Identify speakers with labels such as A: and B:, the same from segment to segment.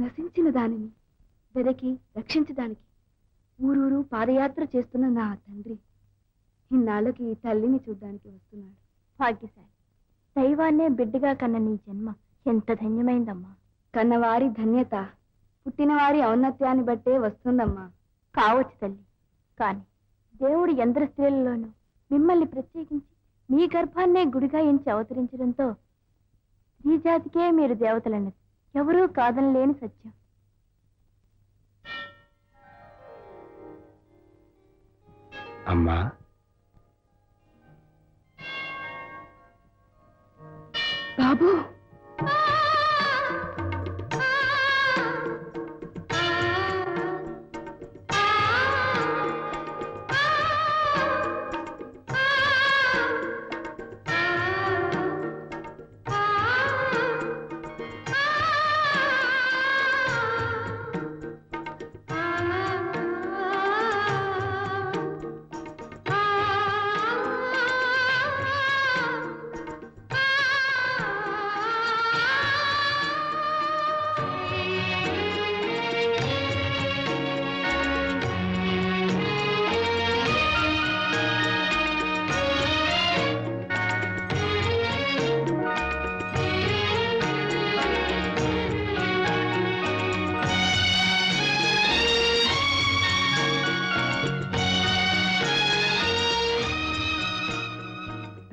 A: నశించిన దానిని వెదకి రక్షించడానికి ఊరూరు పాదయాత్ర చేస్తున్న నా తండ్రి ఇన్నాళ్ళకి ఈ తల్లిని చూడ్డానికి వస్తున్నాడు.
B: భాగ్యశాలి. దైవాన్నే బిడ్డగా కన్న నీ జన్మ ఎంత ధన్యమైందమ్మా.
A: కన్నవారి ధన్యత పుట్టినవారి ఔన్నత్యాన్ని బట్టే వస్తుందమ్మా.
B: కావచ్చు తల్లి కానీ దేవుడు ఎందరి స్త్రీలలోనూ మిమ్మల్ని ప్రత్యేకించి మీ గర్భాన్నే గుడిగా ఎంచి అవతరించడంతో స్త్రీ జాతికే మీరు దేవతలన్నది. ఎవరూ కాదనలేని సత్యం.
C: అమ్మా.
A: బాబు.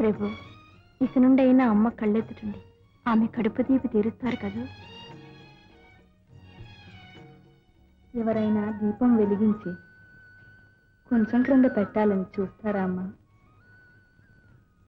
B: ప్రభు ఇక నుండైనా అమ్మ కళ్ళెత్తుతుంది. ఆమె కడుపు దీపి తీరుస్తారు కదా.
A: ఎవరైనా దీపం వెలిగించి కొంచెం క్రింద పెట్టాలని చూస్తారా అమ్మా?